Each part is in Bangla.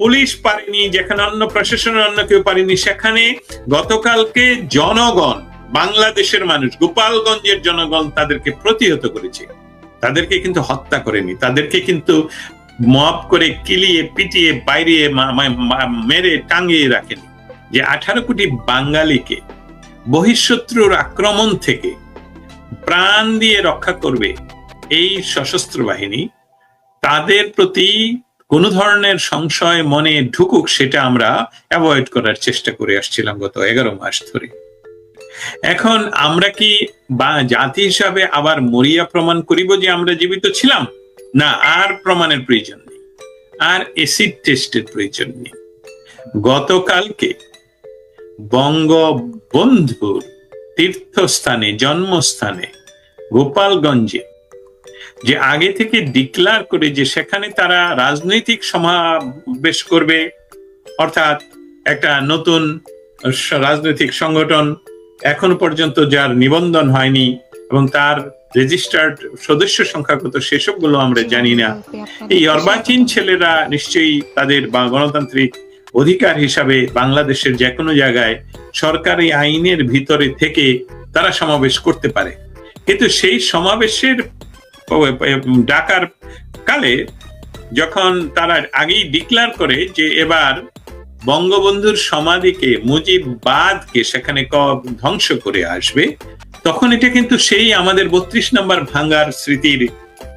পুলিশ পারেনি, যেখানে অন্য প্রশাসনের অন্য কেউ পারেনি, সেখানে গতকালকে জনগণ, বাংলাদেশের মানুষ, গোপালগঞ্জের জনগণ তাদেরকে প্রতিহত করেছে। তাদেরকে কিন্তু হত্যা করেনি। তাদেরকে কিন্তু মপ করে কিলিয়ে, পিটিয়ে, বাইরে মেরে, টাঙিয়ে রাখেনি। যে আঠারো কোটি বাঙালিকে বহিঃশত্রুর আক্রমণ থেকে প্রাণ দিয়ে রক্ষা করবে এই সশস্ত্র বাহিনী, তাদের প্রতি কোনো ধরনের সংশয় মনে ঢুকুক, সেটা আমরা অ্যাভয়েড করার চেষ্টা করে আসছিলাম গত এগারো মাস ধরে। এখন আমরা কি বা জাতি হিসাবে আবার মরিয়া প্রমাণ করিব যে আমরা জীবিত ছিলাম? না, আর প্রমাণের প্রয়োজন নেই। আর এসিড টেস্টের প্রয়োজন নেই। গতকালকে বঙ্গবন্ধুর তীর্থস্থানে, জন্মস্থানে গোপালগঞ্জে যে আগে থেকে ডিক্লার করে যে সেখানে তারা রাজনৈতিক সমাবেশ করবে, অর্থাৎ একটা নতুন রাজনৈতিক সংগঠন এখনও পর্যন্ত যার নিবন্ধন হয়নি এবং তার রেজিস্টার্ড সদস্য সংখ্যা কত সেসবগুলো আমরা জানি না। এই অর্বাচীন ছেলেরা নিশ্চয়ই তাদের বা গণতান্ত্রিক অধিকার হিসাবে বাংলাদেশের যে কোনো জায়গায় সরকারি আইনের ভিতরে থেকে তারা সমাবেশ করতে পারে। কিন্তু সেই সমাবেশের ডাকার কালে যখন তারা আগেই ডিক্লার করে যে এবার বঙ্গবন্ধুর সমাধিকে, মুজিববাদকে সেখানে ধ্বংস করে আসবে, তখন এটা কিন্তু সেই আমাদের বত্রিশ নম্বর ভাঙ্গার স্মৃতির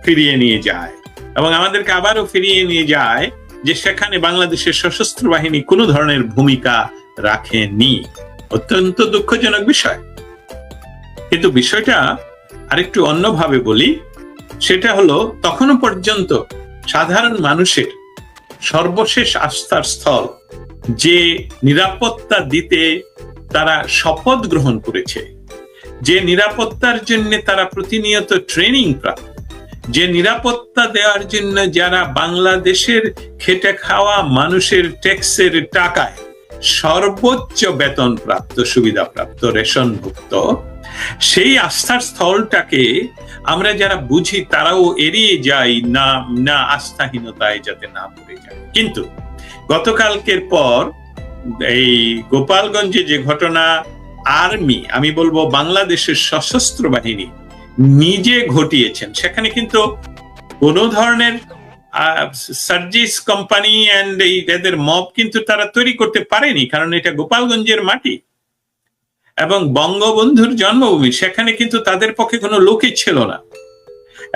ফিরিয়ে নিয়ে যায়। এবং আমাদেরকে আবারও ফিরিয়ে নিয়ে যায় যে সেখানে বাংলাদেশের সশস্ত্র বাহিনী কোনো ধরনের ভূমিকা রাখেনি। অত্যন্ত দুঃখজনক বিষয়। কিন্তু বিষয়টা আরেকটু অন্যভাবে বলি সেটা হলো তখনও পর্যন্ত সাধারণ মানুষের সর্বশেষ আস্থার স্থল যে নিরাপত্তা দিতে তারা শপথ গ্রহণ করেছে, যে নিরাপত্তার জন্য তারা প্রতিনিয়ত ট্রেনিং প্রাপ্ত, যে নিরাপত্তা দেওয়ার জন্য যারা বাংলাদেশের খেটে খাওয়া মানুষের ট্যাক্সের টাকায় সর্বোচ্চ বেতন প্রাপ্ত সুবিধা প্রাপ্ত রেশনভুক্ত সেই আস্থার স্থলটাকে আমরা যারা বুঝি তারাও এড়িয়ে যাই না না আস্থাহীনতায় যাতে না পড়ে যায়। কিন্তু গতকালকের পর এই গোপালগঞ্জে যে ঘটনা, আর্মি, আমি বলব বাংলাদেশের সশস্ত্র বাহিনী, নিজে ঘটিয়েছেন। সেখানে কিন্তু কোন ধরনের সার্জিস কোম্পানি অ্যান্ড এই এদের মব কিন্তু তারা তৈরি করতে পারেনি, কারণ এটা গোপালগঞ্জের মাটি। এবং বঙ্গবন্ধুর জন্মভূমি, সেখানে কিন্তু তাদের পক্ষে কোনো লোকই ছিল না।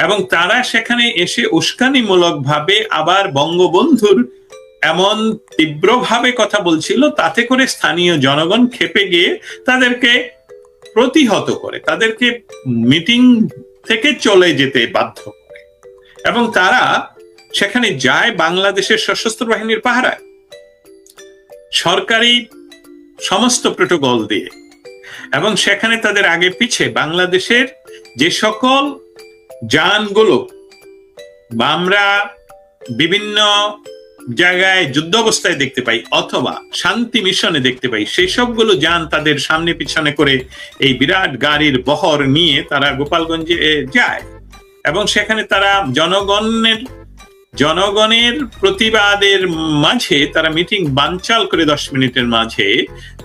এবং তারা সেখানে এসে উস্কানিমূলক ভাবে আবার বঙ্গবন্ধুর এমন তীব্রভাবে কথা বলছিল, তাতে করে স্থানীয় জনগণ খেপে গিয়ে তাদেরকে প্রতিহত করে, তাদেরকে মিটিং থেকে চলে যেতে বাধ্য করে। এবং তারা সেখানে যায় বাংলাদেশের সশস্ত্র বাহিনীর পাহারায়। সরকারি সমস্ত প্রোটোকল দিয়ে। এবং সেখানে তাদের আগে পিছে বাংলাদেশের যে সকল যানগুলো, বা আমরা বিভিন্ন জায়গায় যুদ্ধ অবস্থায় দেখতে পাই, অথবা শান্তি মিশনে দেখতে পাই, সেই সবগুলো যান তাদের সামনে পিছনে করে এই বিরাট গাড়ির বহর নিয়ে তারা গোপালগঞ্জে যায়। এবং সেখানে তারা জনগণের জনগণের প্রতিবাদের মাঝে, তারা মিটিং বানচাল করে দশ মিনিটের মাঝে,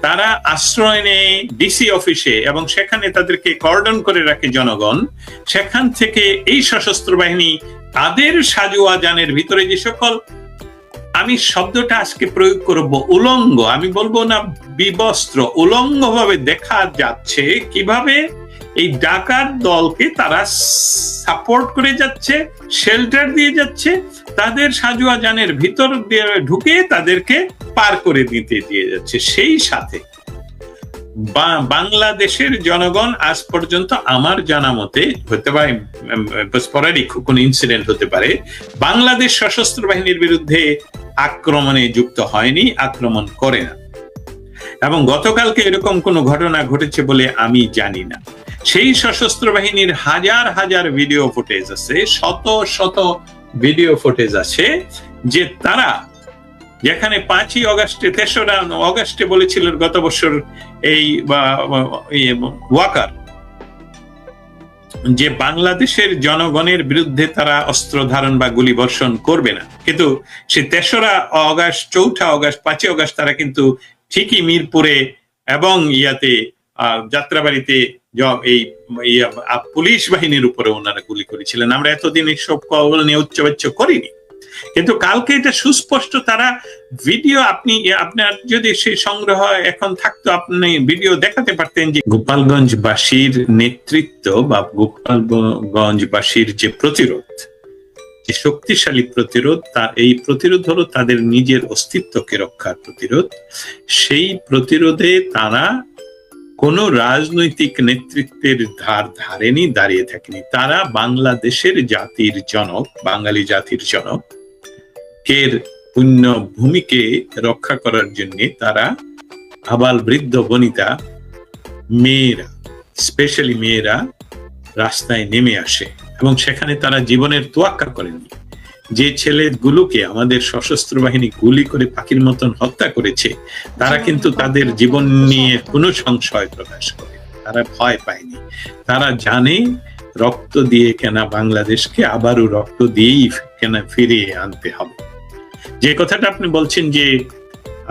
তারা আশ্রয় নেয় ডিসি অফিসে এবং সেখানে তাদেরকে কর্ডন করে রাখে জনগণ। সেখান থেকে এই সশস্ত্র বাহিনী তাদের সাজুয়া যানের ভিতরে যে সকল, আমি শব্দটা আজকে প্রয়োগ করব উলঙ্গ, আমি বলব না বিবস্ত্র উলঙ্গ ভাবে দেখা যাচ্ছে কীভাবে এই ডাকাত দলকে তারা সাপোর্ট করে যাচ্ছে, শেল্টার দিয়ে যাচ্ছে, তাদের সাজুয়া যানের ভিতর দিয়ে ঢুকে তাদেরকে পার করে দিতে দিয়ে যাচ্ছে সেই সাথে। বাংলাদেশের জনগণ আজ পর্যন্ত আমার জানা মতে হতে পারে কোন ইনসিডেন্ট হতে পারে, বাংলাদেশ সশস্ত্র বাহিনীর বিরুদ্ধে আক্রমণে যুক্ত হয়নি, আক্রমণ করে না। এবং গতকালকে এরকম কোনো ঘটনা ঘটেছে বলে আমি জানি না। সেই সশস্ত্র বাহিনীর হাজার হাজার ভিডিও ফুটেজ আছে, শত শত ভিডিও ফুটেজ আছে, যে তারা যেখানে পাঁচই অগাস্টে, তেসরা অগাস্টে বলেছিলেন গত বছর এই ওয়াকার, যে বাংলাদেশের জনগণের বিরুদ্ধে তারা অস্ত্র ধারণ বা গুলি বর্ষণ করবে না। কিন্তু সে তেসরা অগাস্ট, চৌঠা অগাস্ট, পাঁচই অগাস্ট তারা কিন্তু ঠিকই মিরপুরে এবং ইয়াতে যাত্রাবাড়িতে এই পুলিশ বাহিনীর উপরে ওনারা গুলি করেছিলেন। আমরা এতদিন এইসব কবল নিয়ে উচ্চবাচ্য করিনি। কিন্তু কালকে এটা সুস্পষ্ট, তারা ভিডিও আপনি আপনার যদি সেই সংগ্রহ এখন থাকতো, আপনি ভিডিও দেখাতে পারতেন যে গোপালগঞ্জবাসীর নেতৃত্ব বা গোপালগঞ্জবাসীর যে প্রতিরোধ, যে শক্তিশালী প্রতিরোধ, তা, এই প্রতিরোধ হলো তাদের নিজের অস্তিত্বকে রক্ষার প্রতিরোধ। সেই প্রতিরোধে তারা কোন রাজনৈতিক নেতৃত্বের ধার ধারেনি, দাঁড়িয়ে থাকেনি। তারা বাংলাদেশের জাতির জনক, বাঙালি জাতির জনক। এর পুণ্য ভূমিকে রক্ষা করার জন্য তারা আবাল বৃদ্ধ বনিতা, মেয়েরা স্পেশালি মেয়েরা রাস্তায় নেমে আসে এবং সেখানে তারা জীবনের তোয়াক্কা করেনি। যে ছেলেগুলোকে আমাদের সশস্ত্র বাহিনী গুলি করে পাখির মতন হত্যা করেছে, তারা কিন্তু তাদের জীবন নিয়ে কোনো সংশয় প্রকাশ করে তারা ভয় পায়নি তারা জানে রক্ত দিয়ে কেনা বাংলাদেশকে আবারও রক্ত দিয়েই কেনা ফিরিয়ে আনতে হবে। যে কথাটা আপনি বলছেন যে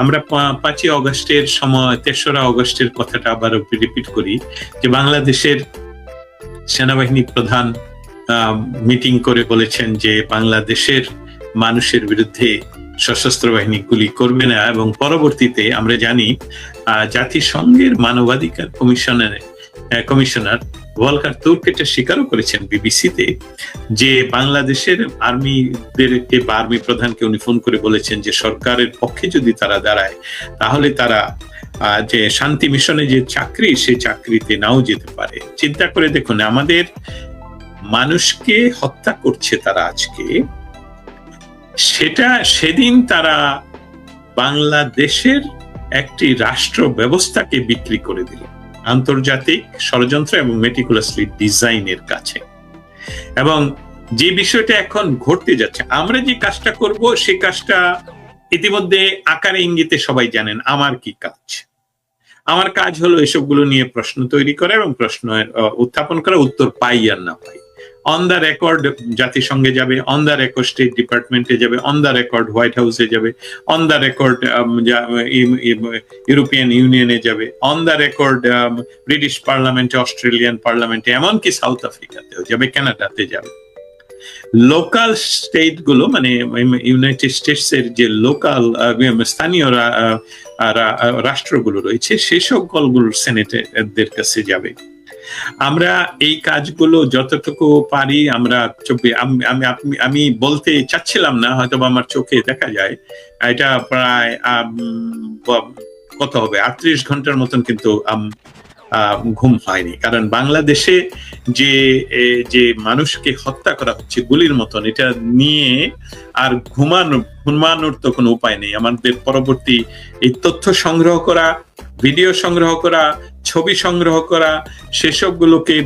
আমরা পাঁচই অগস্টের সময়, তেসরা অগস্টের কথাটা আবার রিপিট করি, যে বাংলাদেশের সেনাবাহিনী প্রধান মিটিং করে বলেছেন যে বাংলাদেশের মানুষের বিরুদ্ধে সশস্ত্র বাহিনী গুলি করবে না এবং পরবর্তীতে আমরা জানি জাতিসংঘের মানবাধিকার কমিশনের কমিশনার ওয়ালকার তুর্ক স্বীকারও করেছেন বিবিসিতে যে বাংলাদেশের আর্মিদেরকে বা আর্মি প্রধানকে উনি ফোন করে বলেছেন যে সরকারের পক্ষে যদি তারা দাঁড়ায়, তাহলে তারা যে শান্তি মিশনে যে চাকরি, সে চাকরিতে নাও যেতে পারে। চিন্তা করে দেখুন, আমাদের মানুষকে হত্যা করছে তারা আজকে, সেটা সেদিন তারা বাংলাদেশের একটি রাষ্ট্র ব্যবস্থাকে বিক্রি করে দিল, আন্তর্জাতিক ষড়যন্ত্র এবং মেটিকুলাসলি ডিজাইনের কাছে। এবং যে বিষয়টা এখন ঘটতে যাচ্ছে, আমরা যে কাজটা করব সেই কাজটা ইতিমধ্যে আকারে ইঙ্গিতে সবাই জানেন, আমার কি কাজ? আমার কাজ হলো এসবগুলো নিয়ে প্রশ্ন তৈরি করা এবং প্রশ্ন উত্থাপন করা, উত্তর পাই আর না পাই। অন দ্য রেকর্ড জাতিসংঘে যাবে অন দ্য রেকর্ড স্টেট ডিপার্টমেন্টে যাবে অন দ্য রেকর্ড হোয়াইট হাউসে যাবে অন দ্য রেকর্ড ইউরোপিয়ান ইউনিয়নে যাবে অন দ্য রেকর্ড ব্রিটিশ পার্লামেন্টে অস্ট্রেলিয়ান পার্লামেন্টে এমনকি সাউথ আফ্রিকাতেও যাবে কানাডাতে যাবে লোকাল স্টেটগুলো মানে ইউনাইটেড স্টেটস এর যে লোকাল স্থানীয় রাষ্ট্রগুলো রয়েছে সেই সকলগুলো সেনেটের কাছে যাবে। আমরা এই কাজগুলো যতটুকু পারি, আমরা চব্বি- আম- আমি বলতে চাচ্ছিলাম না হয়তো আমার চোখে দেখা যায়। এটা প্রায় কত হবে? আটত্রিশ ঘণ্টার মতন কিন্তু ঘুম হয়নি। কারণ বাংলাদেশে যে যে মানুষকে হত্যা করা হচ্ছে গুলির মতন, এটা নিয়ে আর ঘুমানো, ঘুমানোর তো কোনো উপায় নেই। আমাদের পরবর্তী এই তথ্য সংগ্রহ করা ভিডিও সংগ্রহ করা, ছবি সংগ্রহ করা, সেসবগুলোকে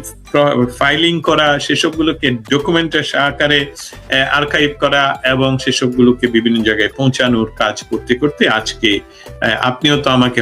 ফাইলিং করা, সেসবগুলোকে ডকুমেন্টের আকারে আর্কাইভ করা এবং সেসবগুলোকে বিভিন্ন জায়গায় পৌঁছানোর কাজ করতে করতে আজকে আপনিও তো আমাকে